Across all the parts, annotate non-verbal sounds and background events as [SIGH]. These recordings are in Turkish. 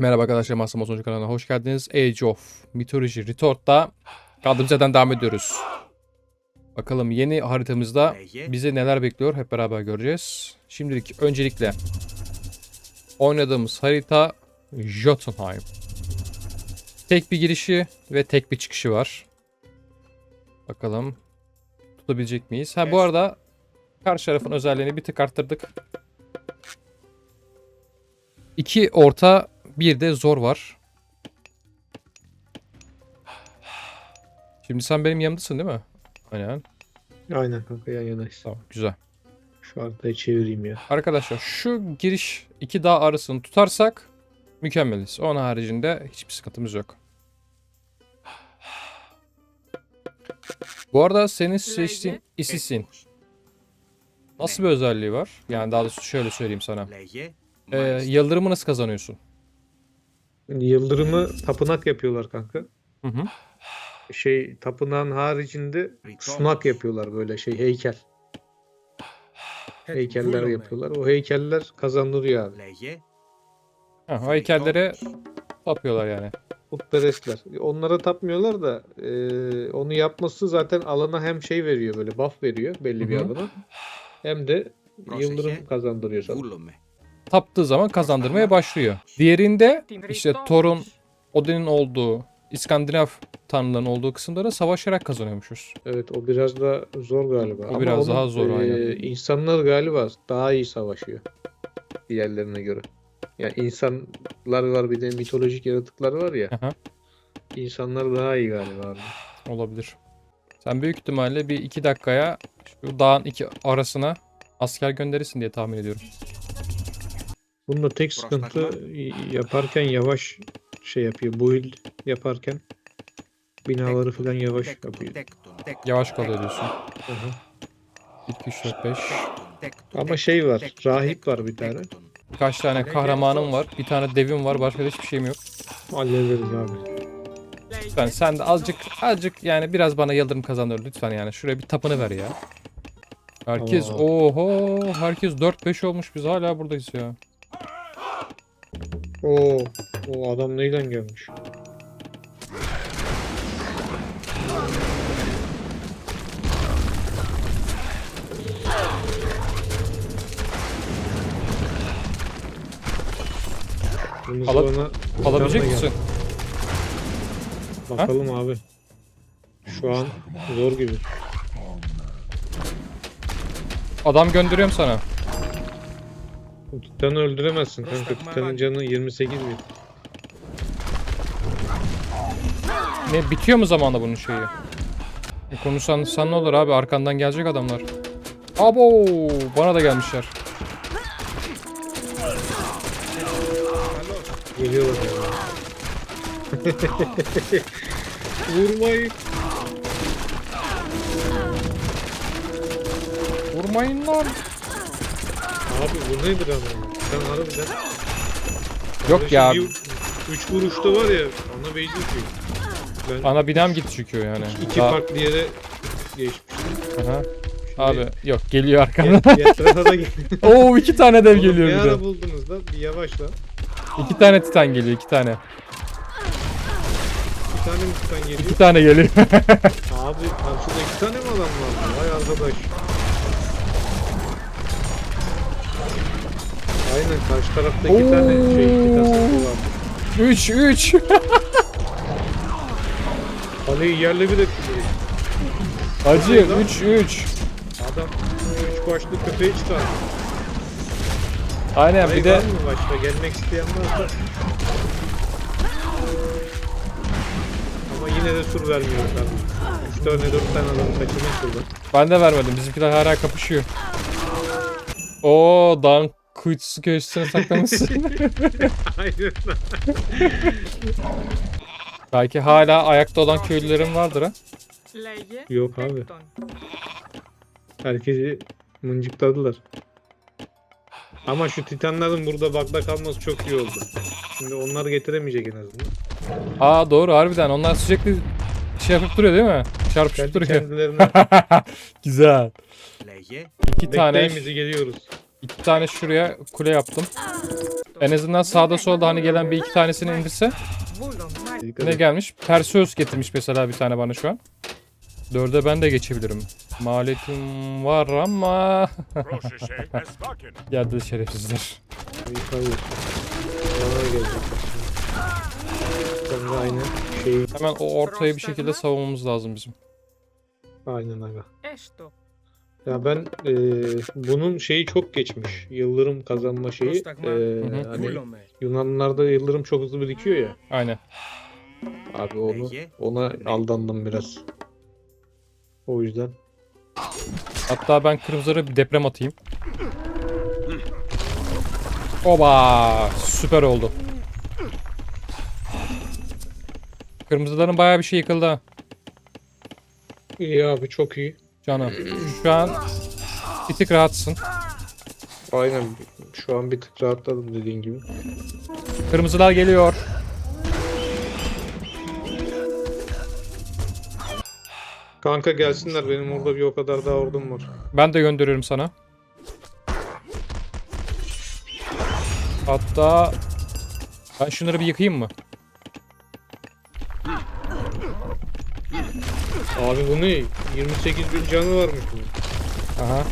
Merhaba arkadaşlar Masum Sonucu kanalına hoş geldiniz. Age of Mythology Retort'ta kaldığımız yerden devam ediyoruz. Bakalım yeni haritamızda bizi neler bekliyor hep beraber göreceğiz. Şimdilik öncelikle oynadığımız harita Jotunheim. Tek bir girişi ve tek bir çıkışı var. Bakalım tutabilecek miyiz? Ha bu arada karşı tarafın özelliğini bir tık arttırdık. İki orta bir de zor var. Şimdi sen benim yanımdasın değil mi? Aynen. Aynen kanka yan yanayız. Tamam güzel. Şu haritayı çevireyim ya. Arkadaşlar şu giriş iki dağ arasını tutarsak mükemmeliz. Onun haricinde hiçbir sıkıntımız yok. Bu arada senin seçtiğin Isisin. Nasıl bir özelliği var? Yani daha doğrusu şöyle söyleyeyim sana. Ee, yıldırımı nasıl kazanıyorsun? Yıldırımı tapınak yapıyorlar kanka. Hı hı. Şey tapınağın haricinde sunak yapıyorlar böyle şey heykel. Heykeller yapıyorlar. O heykeller kazandırıyor abi. Ha, o heykellere tapıyorlar yani. Putperestler. Onlara tapmıyorlar da e, onu yapması zaten alana hem şey veriyor böyle buff veriyor belli bir alana. Hem de yıldırım kazandırıyor sana. Taptığı zaman kazandırmaya başlıyor. Diğerinde işte Thor'un, Odin'in olduğu, İskandinav tanrıların olduğu kısımlara savaşarak kazanıyormuşuz. Evet o biraz da zor galiba. O biraz daha zor, aynen. insanlar galiba daha iyi savaşıyor diğerlerine göre. Yani insanlar var bir de mitolojik yaratıklar var ya. Aha. İnsanlar daha iyi galiba abi. [SIGHS] Olabilir. Sen büyük ihtimalle bir iki dakikaya şu dağın iki arasına asker gönderirsin diye tahmin ediyorum. Bunda tek sıkıntı yaparken yavaş şey yapıyor. Build yaparken binaları falan yavaş yapıyor. Yavaş kalıyor diyorsun. Aha. 1, 2, 3, 4, 5. Ama şey var, rahip var bir tane. Birkaç tane kahramanım var. Bir tane devim var. Başka da hiçbir şeyim yok. Hallederiz abi. Lütfen sen de azıcık azıcık yani biraz bana yıldırım kazandır lütfen yani. Şuraya bir tapını ver ya. Herkes Aa. oho herkes 4-5 olmuş biz hala buradayız ya. Oo, o adam neyle gelmiş? Kırmızı Ala- bana Alabilecek misin? Bakalım abi. Şu an zor gibi. Adam gönderiyorum sana. Bu Titan'ı öldüremezsin kanka. Titan'ın canı 28 bin. Ne bitiyor mu zamanda bunun şeyi? E konuşsan sen ne olur abi arkandan gelecek adamlar. Abo bana da gelmişler. Geliyorlar yani. [LAUGHS] Vurmayın. Vurmayın lan. Abi bu nedir ama? Sen harbiden. Yok ya. Bir, üç vuruşta var ya ana beyzi atıyor. Ben Ana binam gitti çünkü yani. iki Daha- farklı yere geçmiştim. Aha. Abi yok geliyor arkadan. Get, Getra'da da. [LAUGHS] Oo iki tane dev geliyor Bir bir ara de. buldunuz da bir yavaşla. İki tane titan geliyor iki tane. Bir tane mi tutan geliyor? İki tane geliyor. [LAUGHS] Abi karşıda iki tane mi adam var? Vay arkadaş. Aynen karşı tarafta iki Oo. tane şey titan sınıfı var. üç üç. [LAUGHS] Kaleyi yerle bir etti direkt. Acı üç üç. Adam üç başlı köpeği çıkardı. Aynen bir de var mı başka gelmek isteyen varsa. Ama yine de sur vermiyor kardeşim. 3 tane 4 tane adamı kaçırmış burada. ben de vermedim. Bizimkiler hala kapışıyor. Oo dağın kuytusu köşesine saklamışsın. [LAUGHS] Aynen. Belki hala ayakta olan köylülerin vardır ha. Yok abi. Herkesi mıncıkladılar. Ama şu titanların burada bakla kalması çok iyi oldu. Şimdi onlar getiremeyecek en azından. Aa doğru harbiden onlar sürekli şey yapıp duruyor değil mi? Çarpışıp Kendi duruyor. kendilerine [LAUGHS] Güzel. İki tane bekleyin bizi geliyoruz. İki tane şuraya kule yaptım. En azından sağda solda hani gelen bir iki tanesini indirse ne gelmiş? Perseus getirmiş mesela bir tane bana şu an. Dörde ben de geçebilirim. Maliyetim var ama... [LAUGHS] Geldi şerefsizler. Hemen o ortayı bir şekilde savunmamız lazım bizim. Aynen aga. Ya ben e, bunun şeyi çok geçmiş. Yıldırım kazanma şeyi. E, hani Kulome. Yunanlılarda yıldırım çok hızlı birikiyor ya. Aynen. Abi onu ona aldandım biraz. O yüzden. Hatta ben kırmızılara bir deprem atayım. Oba! Süper oldu. Kırmızıların bayağı bir şey yıkıldı. İyi abi çok iyi. Canım. Şu an bir tık rahatsın. Aynen şu an bir tık rahatladım dediğin gibi. Kırmızılar geliyor. Kanka gelsinler benim orada bir o kadar daha ordum var. Ben de gönderiyorum sana. Hatta ben şunları bir yıkayayım mı? Abi bu ne? 28 bin canı varmış bunun. Aha.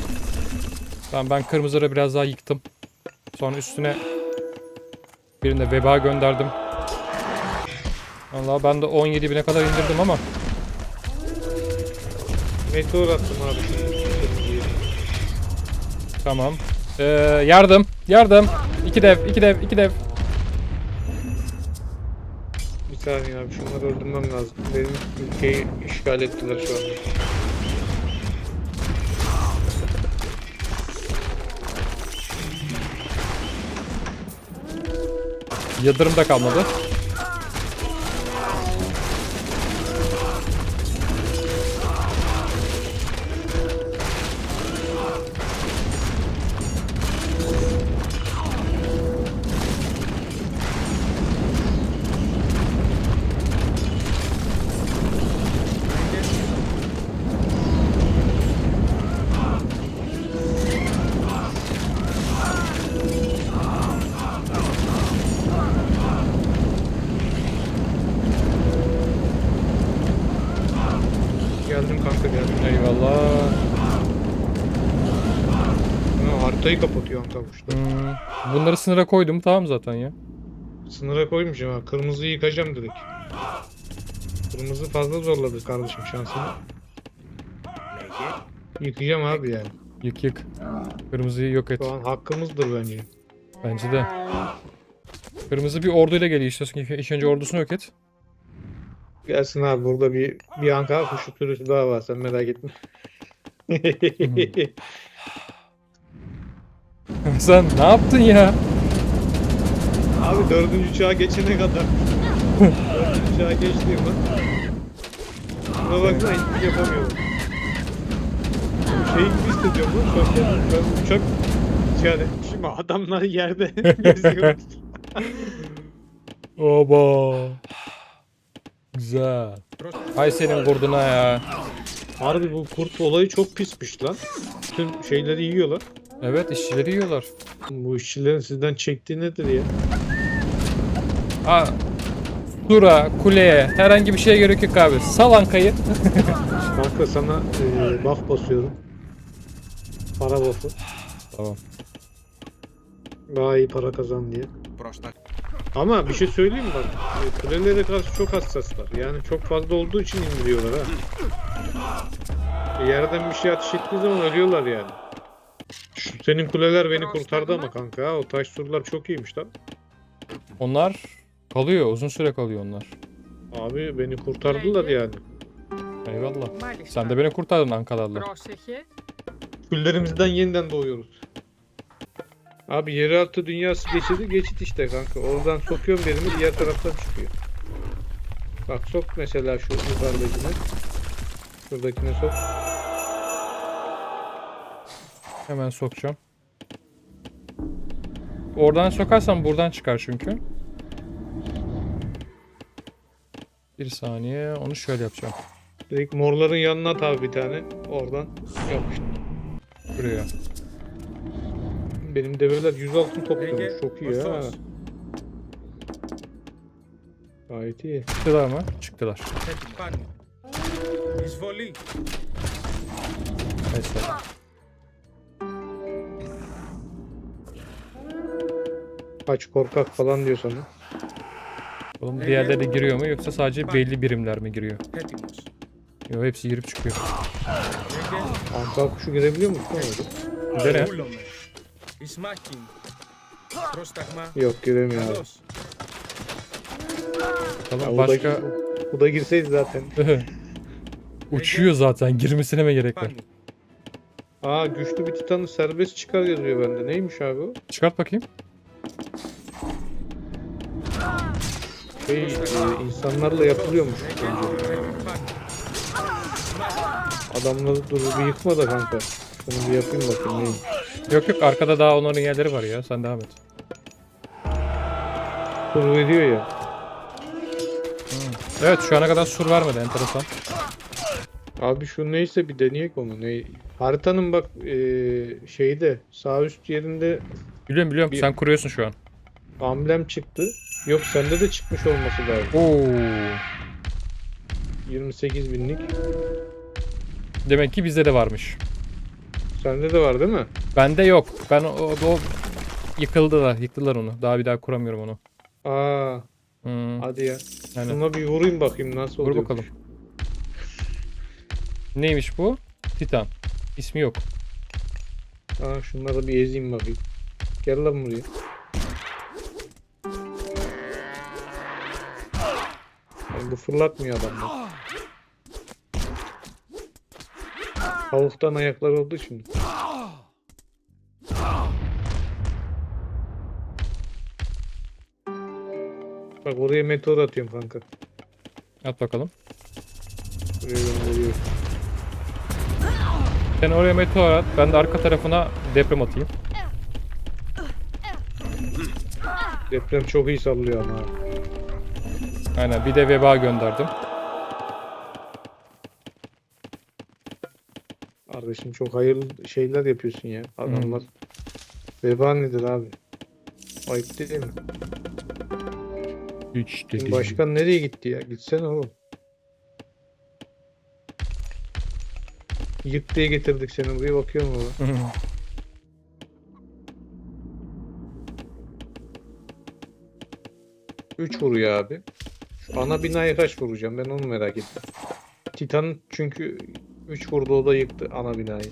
Tamam ben kırmızıları biraz daha yıktım. Sonra üstüne birine veba gönderdim. Vallahi ben de 17 bine kadar indirdim ama Meteor attım abi. tamam. Ee, yardım, yardım. İki dev, iki dev, iki dev. Saniye abi şunları öldürmem lazım. Benim ülkeyi işgal ettiler şu anda. Yıldırım da kalmadı. Sınıra koydum tamam zaten ya. Sınıra koymuşum ha. Kırmızıyı yıkacağım direkt. Kırmızı fazla zorladı kardeşim şansını. Lege. Yıkacağım abi yani. Yık yık. Kırmızıyı yok et. Şu an hakkımızdır bence. Bence de. Kırmızı bir orduyla geliyor istiyorsun ki ilk önce ordusunu yok et. Gelsin abi burada bir bir Ankara kuşu türüsü daha var sen merak etme. Sen ne yaptın ya? Abi dördüncü çağa geçene kadar. dördüncü çağa geçtiğim an. Buna baksana hiçbir şey yapamıyorum. Şey gibi hissediyorum an kendimi. Ben uçak yani şimdi adamlar yerde [LAUGHS] geziyor. [LAUGHS] Oba. Güzel. Hay senin kurduna ya. Harbi bu kurt olayı çok pismiş lan. Bütün şeyleri yiyorlar. Evet işçileri yiyorlar. Bu işçilerin sizden çektiği nedir ya? Ha, Sura, kuleye herhangi bir şeye gerek yok abi. Sal ankayı. [LAUGHS] Kanka sana e, buff basıyorum. Para buff'ı. Tamam. Daha iyi para kazan diye. Ama bir şey söyleyeyim mi bak. e, Kulelere karşı çok hassaslar. Yani çok fazla olduğu için indiriyorlar ha. E, Yerden bir şey ateş ettiği zaman ölüyorlar yani. Şu senin kuleler beni kurtardı ama kanka. ha. O taş surlar çok iyiymiş lan. Onlar kalıyor. Uzun süre kalıyor onlar. Abi beni kurtardılar yani. Eyvallah. Maalesef. Sen de beni kurtardın Ankara'da. Prosege. Küllerimizden yeniden doğuyoruz. Abi yeraltı dünyası geçidi geçit işte kanka. Oradan sokuyorum birimi diğer taraftan çıkıyor. Bak sok mesela şu yukarıdakine. Şuradakine sok. Hemen sokacağım. Oradan sokarsam buradan çıkar çünkü. Bir saniye onu şöyle yapacağım. Direkt morların yanına at abi bir tane. Oradan yapıştır. Buraya. Benim develer 100 altın topluyor. Çok iyi ya. Gayet iyi. Çıktılar mı? Çıktılar. Hep. Neyse. Kaç korkak falan diyor sana. Oğlum diğerleri giriyor mu yoksa sadece belli birimler mi giriyor? Yok hepsi girip çıkıyor. Anka kuşu girebiliyor musun? Dene. Yok giremiyor. Tamam Ya, o, başka da, o da girseydi zaten. [LAUGHS] uçuyor zaten girmesine mi gerek var? Aa güçlü bir titanı serbest çıkar yazıyor bende. Neymiş abi o? Çıkart bakayım. şey e, insanlarla yapılıyormuş önce. Adamları dur bir yıkma da kanka. Şunu bir yapayım bakayım neyim. Yok yok arkada daha onların yerleri var ya sen devam et. Sur veriyor ya. Evet şu ana kadar sur vermedi enteresan. Abi şu neyse bir deneyek onu. Ne? Haritanın bak e, şeyde sağ üst yerinde Biliyorum biliyorum bir sen kuruyorsun şu an. amblem çıktı. Yok sende de çıkmış olması lazım. Oo. 28 binlik. Demek ki bizde de varmış. Sende de var değil mi? Bende yok. Ben o, o yıkıldılar. Yıktılar onu. Daha bir daha kuramıyorum onu. Aa Hmm, hadi ya. aynen. Şuna bir vurayım bakayım nasıl Vur oluyor. bakalım. [LAUGHS] Neymiş bu? Titan. İsmi yok. Aa şunları bir ezeyim bakayım. Gel lan buraya. Yani bu fırlatmıyor adamlar. Tavuktan ayaklar oldu şimdi. Bak oraya meteor atıyorum kanka. At bakalım. Buraya gönderiyorum. Sen oraya meteor at. Ben de arka tarafına deprem atayım. Deprem çok iyi sallıyor ama. Aynen. Bir de veba gönderdim. Kardeşim çok hayırlı şeyler yapıyorsun ya. Adamlar veba nedir abi? Ayıp değil mi? Hiç Şimdi başkan nereye gitti ya? Gitsene oğlum. Yık diye getirdik seni buraya bakıyorum oğlum. Üç vuruyor abi. Ana binaya kaç vuracağım ben onu merak ettim. Titan çünkü 3 vurdu o da yıktı ana binayı.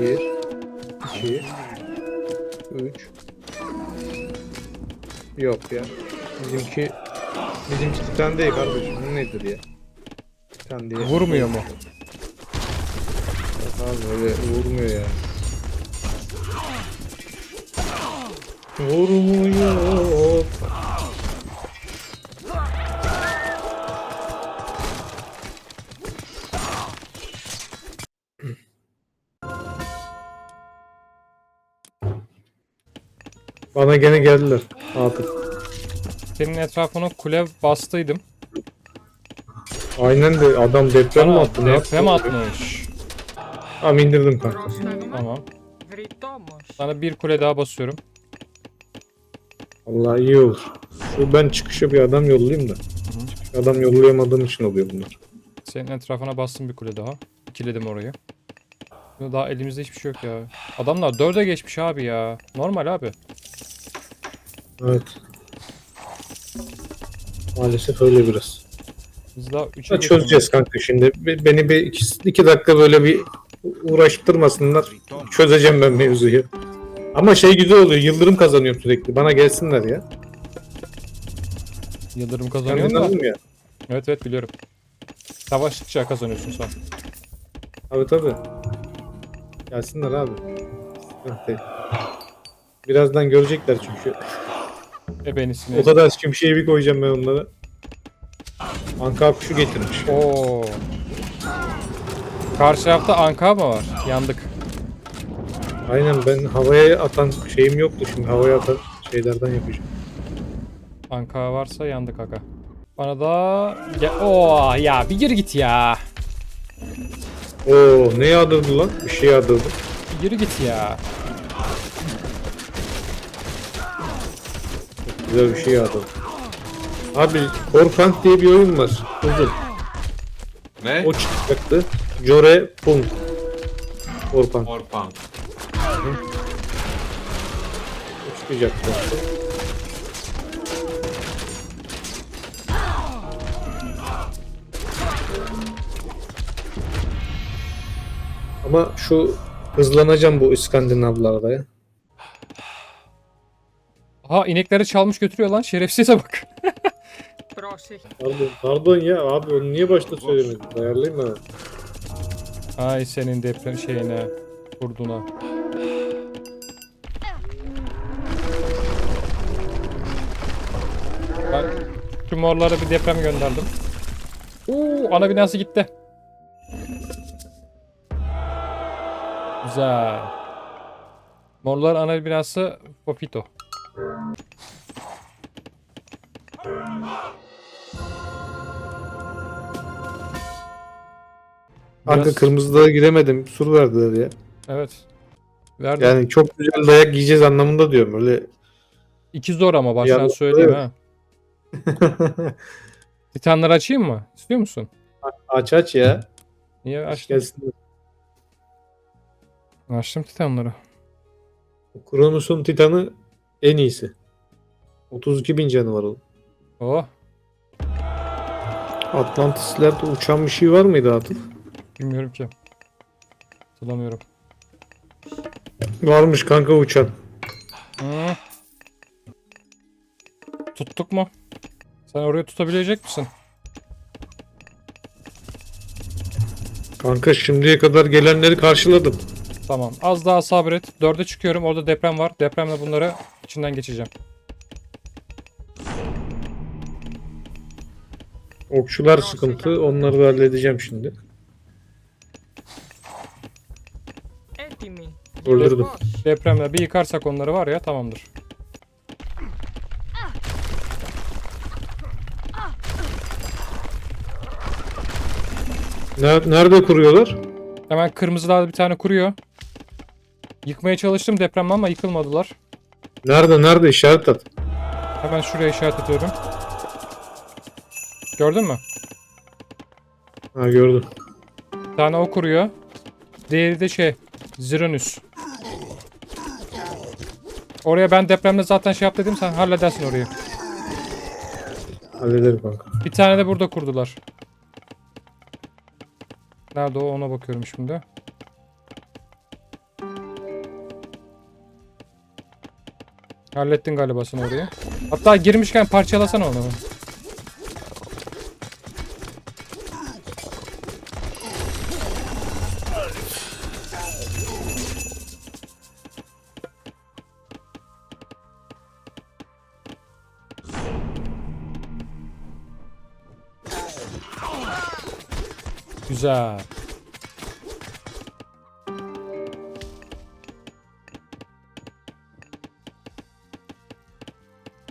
Bir, iki, üç. Yok ya. Bizimki bizimki Titan değil kardeşim. Bu nedir ya? Titan diye. Vurmuyor mu? Yok Abi öyle vurmuyor ya. Vurmuyor. Bana gene geldiler. Atıl. Senin etrafına kule bastıydım. Aynen de adam deprem mi attı? Deprem atmış. Tamam indirdim kanka. Tamam. Sana bir kule daha basıyorum. Allah iyi olur. Şu ben çıkışa bir adam yollayayım da. Adam yollayamadığım için oluyor bunlar. Senin etrafına bastım bir kule daha. İkiledim orayı. Daha elimizde hiçbir şey yok ya. Adamlar dörde geçmiş abi ya. Normal abi. Evet. Maalesef öyle biraz. Biz daha üçe Ya çözeceğiz kanka şimdi. Be- Beni bir iki, iki dakika böyle bir uğraştırmasınlar. Çözeceğim ben mevzuyu. Ama şey güzel oluyor. Yıldırım kazanıyorum sürekli. Bana gelsinler ya. Yıldırım da. inandım ya. Evet evet biliyorum. Savaştıkça kazanıyorsun sen. Abi tabi. Gelsinler abi. Değil. Birazdan görecekler çünkü. E ben ismini. O kadar şimşeği bir koyacağım ben onlara. Anka kuşu getirmiş. Oo. Karşı tarafta Anka mı var? Yandık. Aynen ben havaya atan şeyim yoktu şimdi havaya atan şeylerden yapacağım. Anka varsa yandık aga. Bana da... Ya, Oo, ya bir gir git ya. Oo ne yağdırdı lan? Bir şey yağdırdı. Yürü git ya. Güzel bir şey yağdırdı. Abi Korkant diye bir oyun var. Uzun. Ne? O çıkacaktı. Jore Punk. Korkant. O çıkacaktı. Ama şu hızlanacağım bu İskandinavlarda ya. Aha inekleri çalmış götürüyor lan şerefsize bak. Pardon, pardon ya abi onu niye başta söylemedin? Ayarlayayım mı? Ay senin deprem şeyine, kurduna. Ben şu morlara bir deprem gönderdim. Uuu ana binası gitti. Güzel. Morlar ana binası Popito. Kanka Biraz- kırmızılara giremedim. Sur verdiler ya. Evet. Verdim. Yani çok güzel dayak yiyeceğiz anlamında diyorum. Öyle İki zor ama baştan Ya, söyleyeyim evet. ha. [LAUGHS] Titanları açayım mı? İstiyor musun? aç aç ya. Niye Aç açtım? gelsin. Açtım Titanları. Kronos'un Titan'ı en iyisi. 32 bin canı var onun. Oh. Atlantislerde uçan bir şey var mıydı Atıf? Bilmiyorum ki. Hatırlamıyorum. Varmış kanka uçan. Hı. Tuttuk mu? Sen oraya tutabilecek misin? Kanka şimdiye kadar gelenleri karşıladım. Tamam. Az daha sabret. Dörde çıkıyorum. Orada deprem var. Depremle bunları içinden geçeceğim. Okçular sıkıntı. Onları da halledeceğim şimdi. Öldürdüm. Depremle bir yıkarsak onları var ya tamamdır. Ner- Nerede kuruyorlar? Hemen kırmızılar bir tane kuruyor. Yıkmaya çalıştım depremle ama yıkılmadılar. Nerede nerede işaret at. Hemen şuraya işaret ediyorum. Gördün mü? Ha gördüm. Bir tane o kuruyor. Diğeri de şey. Zironus. Oraya ben depremde zaten şey yap dedim sen halledersin orayı. Hallederim kanka. Bir tane de burada kurdular. Nerede o ona bakıyorum şimdi. Hallettin galiba sen orayı. Hatta girmişken parçalasana onu. Güzel.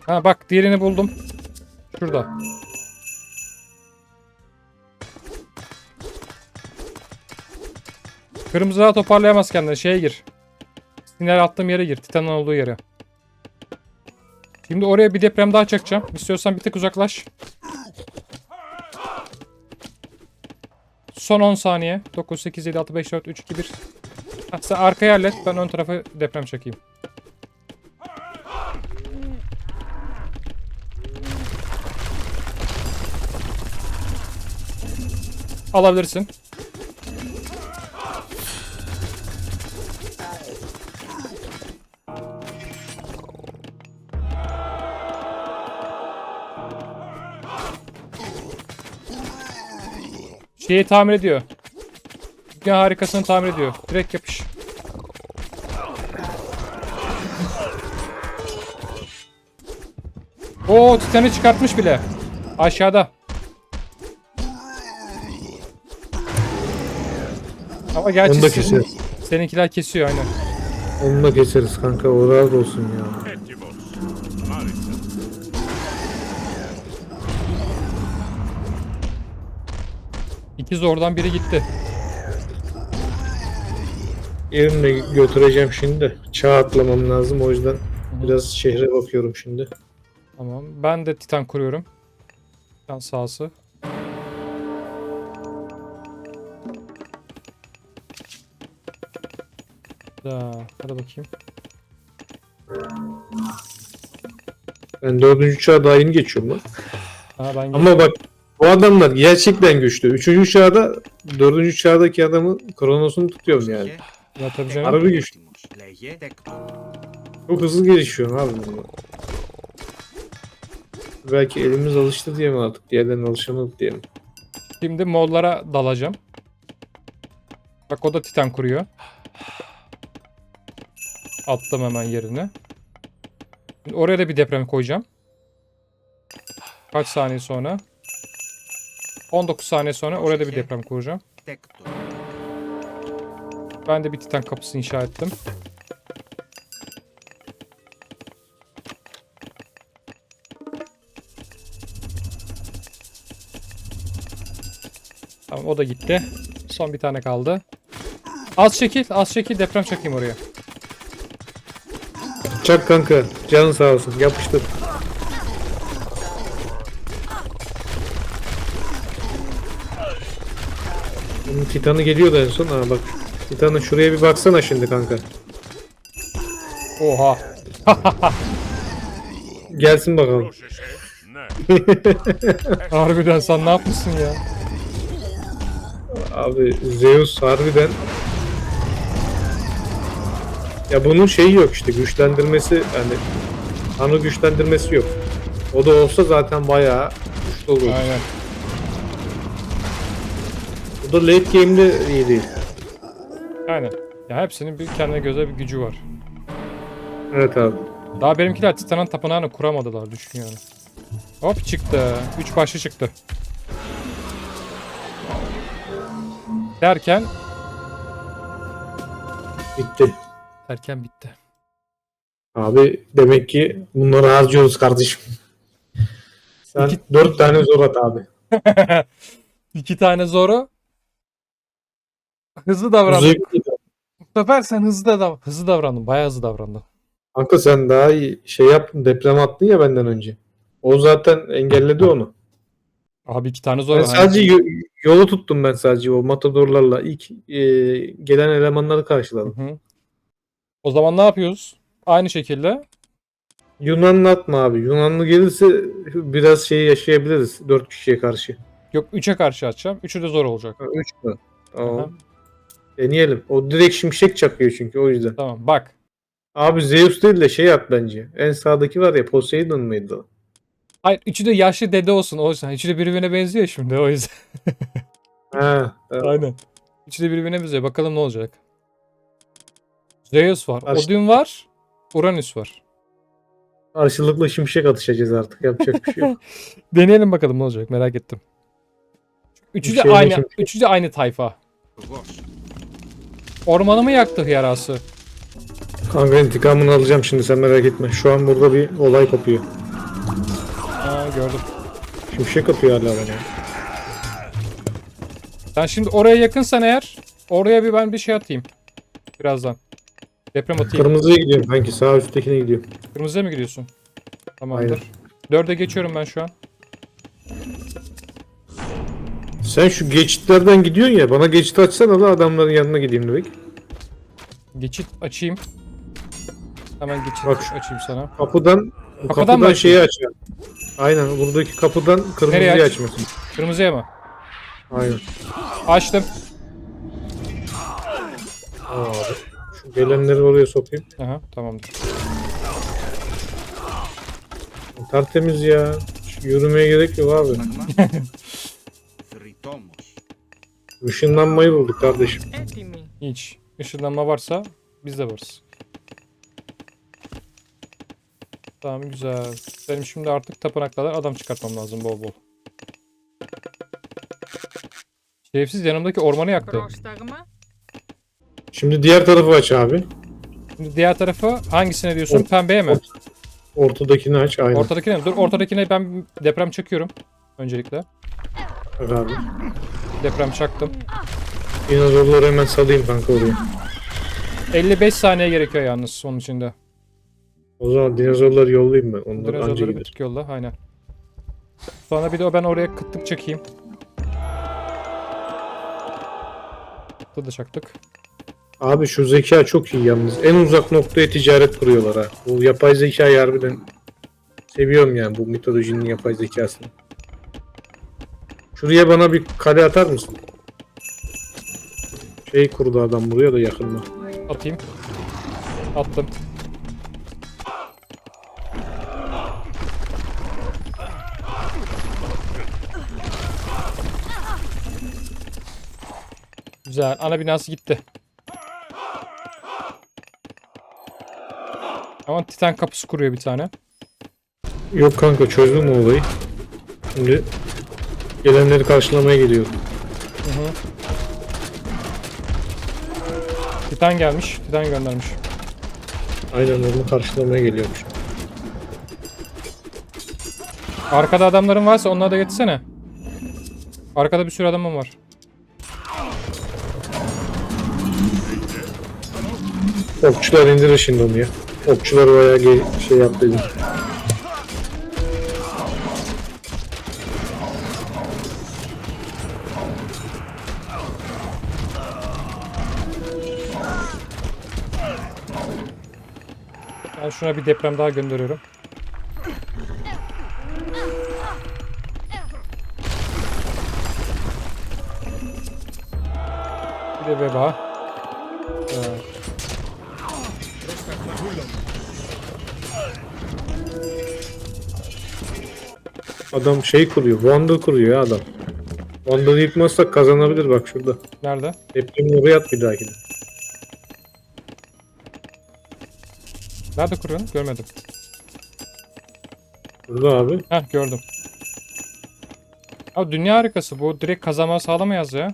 Ha bak diğerini buldum. Şurada. Kırmızı daha toparlayamaz kendini. Şeye gir. Sinyal attığım yere gir. Titan'ın olduğu yere. Şimdi oraya bir deprem daha çakacağım. İstiyorsan bir tık uzaklaş. Son 10 saniye. 9, 8, 7, 6, 5, 4, 3, 2, 1. Ha, sen arkaya hallet. Ben ön tarafa deprem çekeyim. Alabilirsin. Şeyi tamir ediyor. Dünya harikasını tamir ediyor. Direkt yapış. Oo Titan'ı çıkartmış bile. Aşağıda. Ama gerçi Onu da senin- keseriz. seninkiler kesiyor aynen. Onu da keseriz kanka. O razı olsun ya. İki zordan biri gitti. Yerimle götüreceğim şimdi de. Çağ atlamam lazım o yüzden biraz şehre bakıyorum şimdi. Tamam. Ben de titan kuruyorum. Titan sahası. Da, hadi bakayım. Ben dördüncü çağa daha yeni geçiyorum lan. Ha, ben Ama bak bu adamlar gerçekten güçlü. Üçüncü çağda, dördüncü çağdaki adamı Kronos'unu tutuyorum yani. Ya tabii canım. Harbi güçlü. Çok hızlı gelişiyor abi. Belki elimiz alıştı diye mi aldık? Diğerlerine alışamadık diye mi? Şimdi Moğollara dalacağım. Bak o da Titan kuruyor. Attım hemen yerine. Şimdi oraya da bir deprem koyacağım. Kaç saniye sonra? 19 saniye sonra oraya da bir deprem kuracağım. Ben de bir titan kapısı inşa ettim. Tamam o da gitti. Son bir tane kaldı. Az çekil, az çekil deprem çakayım oraya. Çak kanka. Canın sağ olsun. Yapıştır. Titan'ı geliyordu en son. Ha bak. Titan'ın şuraya bir baksana şimdi kanka. Oha. [LAUGHS] Gelsin bakalım. [LAUGHS] harbiden sen ne yapmışsın ya? Abi Zeus harbiden ya bunun şeyi yok işte güçlendirmesi yani tanrı güçlendirmesi yok. O da olsa zaten bayağı güçlü olur. Aynen. Da late game'de iyi değil. Aynen. Ya hepsinin bir kendine göre bir gücü var. Evet abi. Daha benimkiler Titan'ın tapınağını kuramadılar düşün yani. Hop çıktı. Üç başlı çıktı. Derken Bitti. derken bitti. Abi demek ki bunları harcıyoruz kardeşim. Sen İki- dört tane zor at abi. [LAUGHS] İki tane zoru. Hızlı davrandın. Zevkli. Bu sefer sen hızlı da dav- hızlı davrandın. Bayağı hızlı davrandın. Kanka sen daha iyi şey yaptın deprem attın ya benden önce. O zaten engelledi onu. Abi iki tane zor. Ben sadece yo- yolu tuttum ben sadece o matadorlarla. ilk e, gelen elemanları karşıladım. Hı. O zaman ne yapıyoruz? Aynı şekilde Yunanlı atma abi. Yunanlı gelirse biraz şey yaşayabiliriz. Dört kişiye karşı. yok 3'e karşı açacağım. Üçü de zor olacak. Ha, üç mü? Tamam. Deneyelim. O direkt şimşek çakıyor çünkü o yüzden. Tamam bak. Abi Zeus değil de şey at bence. En sağdaki var ya Poseidon muydu? o? Hayır üçü de yaşlı dede olsun o yüzden. Üçü de birbirine benziyor şimdi o yüzden. [LAUGHS] Ha, tamam. Aynen. Üçü de birbirine benziyor. Bakalım ne olacak. Zeus var. Karşı- Odin var. Uranüs var. Karşılıklı şimşek atışacağız artık. Yapacak bir şey yok. [LAUGHS] Deneyelim bakalım ne olacak merak ettim. Üçü de şeyle aynı, üçü de aynı tayfa. Ormanımı yaktı yarası. Kanka intikamını alacağım şimdi sen merak etme. Şu an burada bir olay kopuyor. Aa gördüm. Şimşek atıyor hala bana. Sen şimdi oraya yakınsan eğer oraya bir ben bir şey atayım. Birazdan. Deprem atayım. Kırmızıya gidiyorum kanki. Sağ üsttekine gidiyorum. Kırmızıya mı gidiyorsun? Tamamdır. Aynen. Dörde geçiyorum ben şu an. Sen şu geçitlerden gidiyorsun ya. Bana geçit açsana da adamların yanına gideyim direkt. Geçit açayım. Hemen geçit Bak. açayım sana. Kapıdan Kapıdan kapıdan, mı şeyi aç. Aynen buradaki kapıdan kırmızıyı aç? açmasın. Kırmızıya mı? Aynen. Açtım. Aa, abi. Şu gelenleri oraya sokayım. Aha tamamdır. Tertemiz ya. Şu yürümeye gerek yok abi. [LAUGHS] Işınlanmayı bulduk kardeşim. Hiç. Işınlanma varsa biz de varız. Tamam güzel. Benim şimdi artık tapınaklara adam çıkartmam lazım bol bol. Şerefsiz yanımdaki ormanı yaktı. Şimdi diğer tarafı aç abi. Şimdi diğer tarafı hangisine diyorsun? Ort Pembeye mi? Ortadakini aç aynen. Ortadakini mi? Dur ortadakini ben deprem çekiyorum. Öncelikle. Evet. Deprem çaktım. Dinozorları hemen salayım kanka oraya. 55 saniye gerekiyor yalnız onun içinde. O zaman dinozorları yollayayım ben. Onlar anca Dinozorları bir gider. tık yolla aynen. Sonra bir de ben oraya kıtlık çekeyim. Kıtlığı da çaktık. Abi şu zeka çok iyi yalnız. En uzak noktaya ticaret kuruyorlar ha. Bu yapay zeka harbiden seviyorum yani bu mitolojinin yapay zekasını. Şuraya bana bir kale atar mısın? Şey kurdu adam buraya da yakınma. Atayım. Attım. Güzel. Ana binası gitti. Ama Titan kapısı kuruyor bir tane. Yok kanka çözdüm o olayı. Şimdi gelenleri karşılamaya geliyor. Titan gelmiş. Titan göndermiş. Aynen onu karşılamaya geliyormuş. Arkada adamların varsa onları da getirsene. Arkada bir sürü adamım var. Okçular indirir şimdi onu ya. Okçular bayağı şey yaptıydı. Şuna bir deprem daha gönderiyorum. Bir de veba. Evet. Adam şey kuruyor. Wanda kuruyor ya adam. Wanda'yı yıkmazsak kazanabilir bak şurada. Nerede? Depremin oraya at bir dahakine. Nerede kuruyorsun? Görmedim. Burada abi. Heh gördüm. Abi dünya harikası bu. Direkt kazanma sağlamayız ya.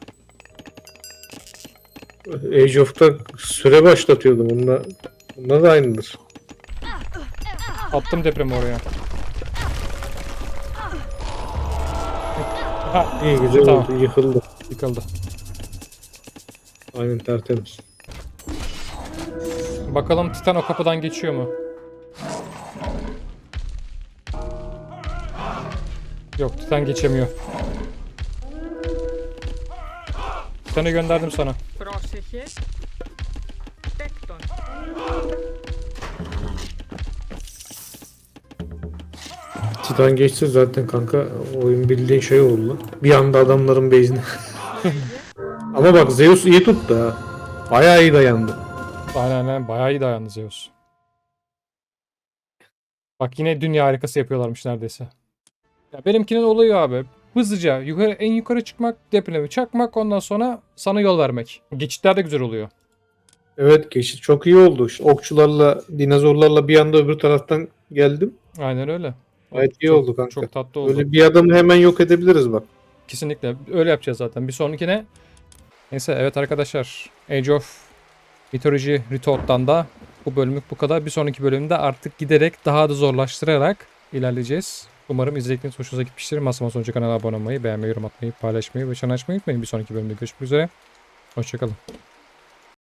Age of'ta süre başlatıyordum. Bunda, bunda da aynıdır. Attım depremi oraya. Ha İyi güzel Tamam. oldu. Yıkıldı. yıkıldı. Aynen tertemiz. Bakalım Titan o kapıdan geçiyor mu? Yok Titan geçemiyor. Titan'ı gönderdim sana. Πρόσεχε. Τέκτον. Titan geçse zaten kanka oyun bildiğin şey oldu. Bir anda adamların base'ine. [LAUGHS] Ama bak Zeus iyi tuttu ha. Bayağı iyi dayandı. Aynen aynen bayağı iyi dayandı Zeus. Bak yine dünya harikası yapıyorlarmış neredeyse. Ya benimkinin olayı abi. Hızlıca yukarı en yukarı çıkmak, depremi çakmak ondan sonra sana yol vermek. Geçitler de güzel oluyor. Evet geçit çok iyi oldu. Şu Okçularla, dinozorlarla bir anda öbür taraftan geldim. Aynen öyle. Gayet iyi Çok- oldu kanka. Çok tatlı oldu. Böyle bir adamı hemen yok edebiliriz bak. Kesinlikle. Öyle yapacağız zaten. Bir sonrakine neyse evet arkadaşlar. Age of Mythology Retord'dan da bu bölümlük bu kadar. Bir sonraki bölümde artık giderek daha da zorlaştırarak ilerleyeceğiz. Umarım izlediğiniz hoşunuza gitmiştir. Masama sonucu kanala abone olmayı, beğenmeyi, yorum atmayı, paylaşmayı ve çan açmayı unutmayın. Bir sonraki bölümde görüşmek üzere. Hoşçakalın.